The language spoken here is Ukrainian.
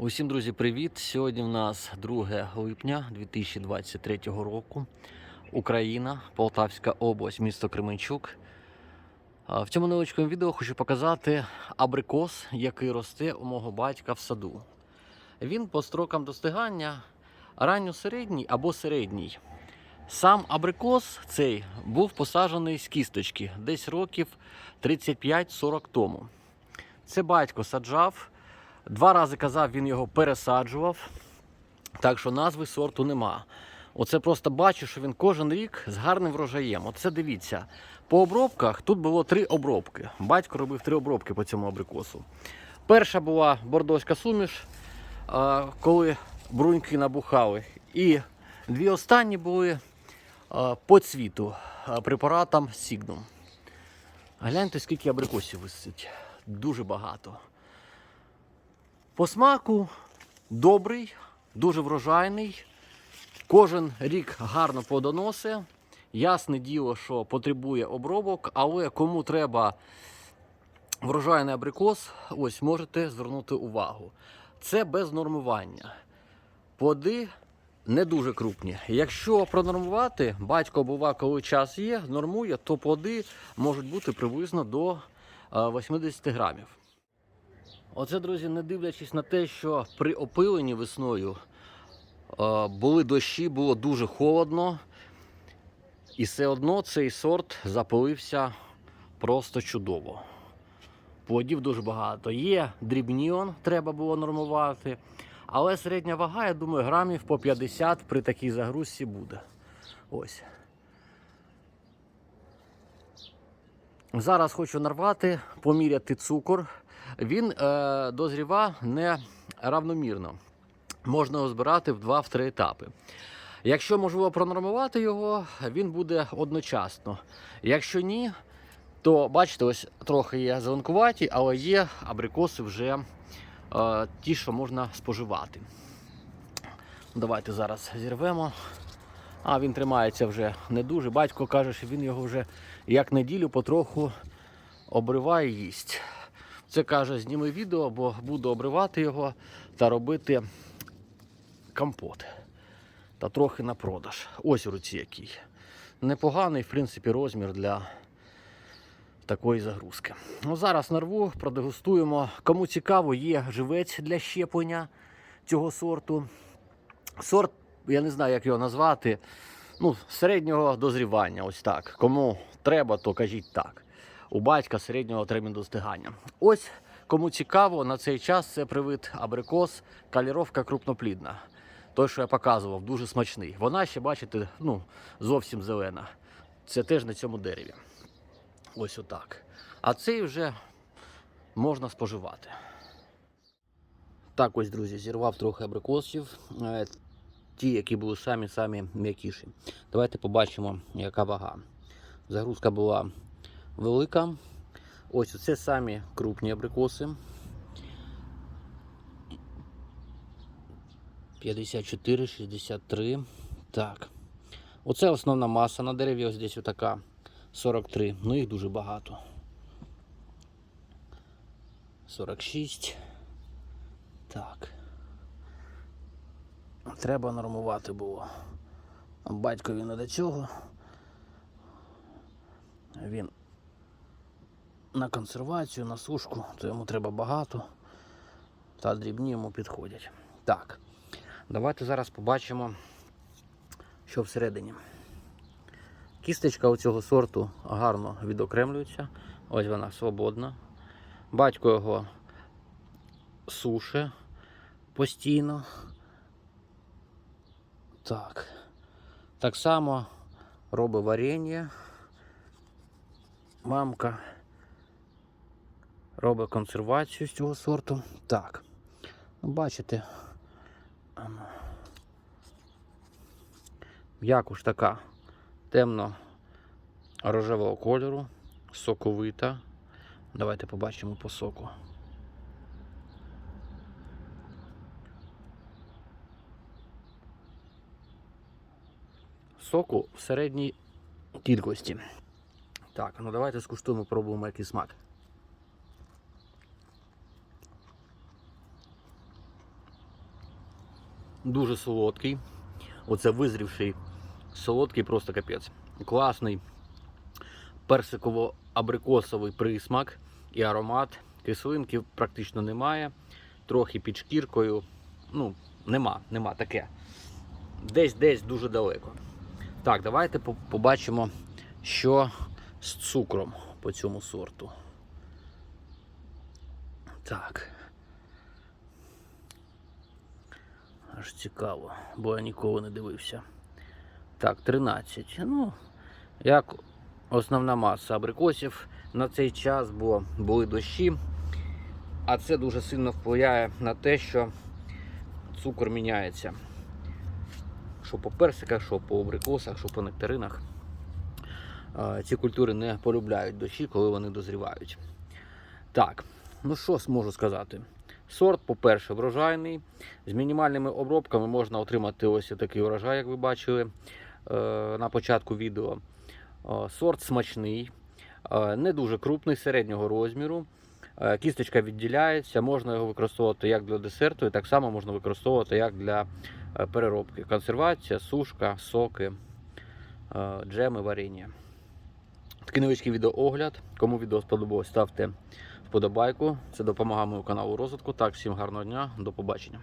Усім, друзі, привіт! Сьогодні в нас 2 липня 2023 року. Україна, Полтавська область, місто Кременчук. В цьому невеличкому відео хочу показати абрикос, який росте у мого батька в саду. Він по строкам достигання ранньо-середній або середній. Сам абрикос цей був посаджений з кісточки десь років 35-40 тому. Це батько саджав. Два рази казав, він його пересаджував. Так що назви сорту нема. Оце просто бачу, що він кожен рік з гарним врожаєм. Оце дивіться. По обробках тут було три обробки. Батько робив три обробки по цьому абрикосу. Перша була бордоська суміш, коли бруньки набухали. І дві останні були по цвіту препаратом Сігнум. Гляньте, скільки абрикосів висить. Дуже багато. По смаку добрий, дуже врожайний. Кожен рік гарно плодоносить. Ясне діло, що потребує обробок, але кому треба врожайний абрикос, ось можете звернути увагу. Це без нормування. Плоди не дуже крупні. Якщо пронормувати, батько бува, коли час є, нормує, то плоди можуть бути приблизно до е, 80 грамів. Оце, друзі, не дивлячись на те, що при опиленні весною були дощі, було дуже холодно. І все одно цей сорт запилився просто чудово. Плодів дуже багато. Є дрібніон, треба було нормувати. Але середня вага, я думаю, грамів по 50 при такій загрузці буде. Ось. Зараз хочу нарвати, поміряти цукор. Він е, дозріва не равномірно. Можна збирати в 2-3 етапи. Якщо можливо пронормувати його, він буде одночасно. Якщо ні, то бачите, ось трохи є зеленкуваті, але є абрикоси вже е, ті, що можна споживати. Давайте зараз зірвемо. А він тримається вже не дуже. Батько каже, що він його вже як неділю потроху обриває і їсть. Це каже, зніми відео, бо буду обривати його та робити компот. Та трохи на продаж. Ось у руці який. Непоганий, в принципі, розмір для такої загрузки. Ну, зараз нарву, продегустуємо. Кому цікаво, є живець для щеплення цього сорту. Сорт, я не знаю, як його назвати. Ну, середнього дозрівання, ось так. Кому треба, то кажіть так. У батька середнього терміну достигання. Ось кому цікаво, на цей час це привид абрикос, каліровка крупноплідна. Той, що я показував, дуже смачний. Вона ще, бачите, ну, зовсім зелена. Це теж на цьому дереві. Ось отак. А цей вже можна споживати. Так ось, друзі, зірвав трохи абрикосів. Е, Ті, які були самі-самі м'якіші. Давайте побачимо, яка вага. Загрузка була велика. Ось це самі крупні абрикоси. 54, 63. Так. Оце основна маса на дереві, ось десь отака 43. Ну їх дуже багато. 46. Так. Треба нормувати було. Батькові не до цього. Він на консервацію, на сушку, то йому треба багато. Та дрібні йому підходять. Так, давайте зараз побачимо, що всередині. Кісточка у цього сорту гарно відокремлюється. Ось вона свободна. Батько його суше постійно. Так. Так само робить варення. Мамка робить консервацію з цього сорту. Так. Ну, Бачите. Ано. М'якуш така темно рожевого кольору, соковита. Давайте побачимо по соку. Соку в середній кількості. Так, ну давайте скуштуємо, пробуємо який смак. Дуже солодкий. Оце визрівший солодкий, просто капець. Класний персиково-абрикосовий присмак і аромат. Кислинки практично немає. Трохи під шкіркою. Ну, нема, нема таке. Десь десь дуже далеко. Так, давайте побачимо, що з цукром по цьому сорту. Так. Аж цікаво, бо я ніколи не дивився. Так, 13. Ну, як основна маса абрикосів на цей час, бо були дощі. А це дуже сильно впливає на те, що цукор міняється. Що по персиках, що по абрикосах, що по нектаринах. Ці культури не полюбляють дощі, коли вони дозрівають. Так, ну що можу сказати? Сорт, по-перше, врожайний. З мінімальними обробками можна отримати ось такий урожай, як ви бачили е, на початку відео. Е, Сорт смачний, е, не дуже крупний, середнього розміру. Кісточка відділяється, можна його використовувати як для десерту, і так само можна використовувати як для переробки. Консервація, сушка, соки, джеми, варення. Такий невеличкий відеоогляд. Кому відео сподобалось, ставте вподобайку. Це допомагає моєму каналу розвитку. Так, всім гарного дня, до побачення.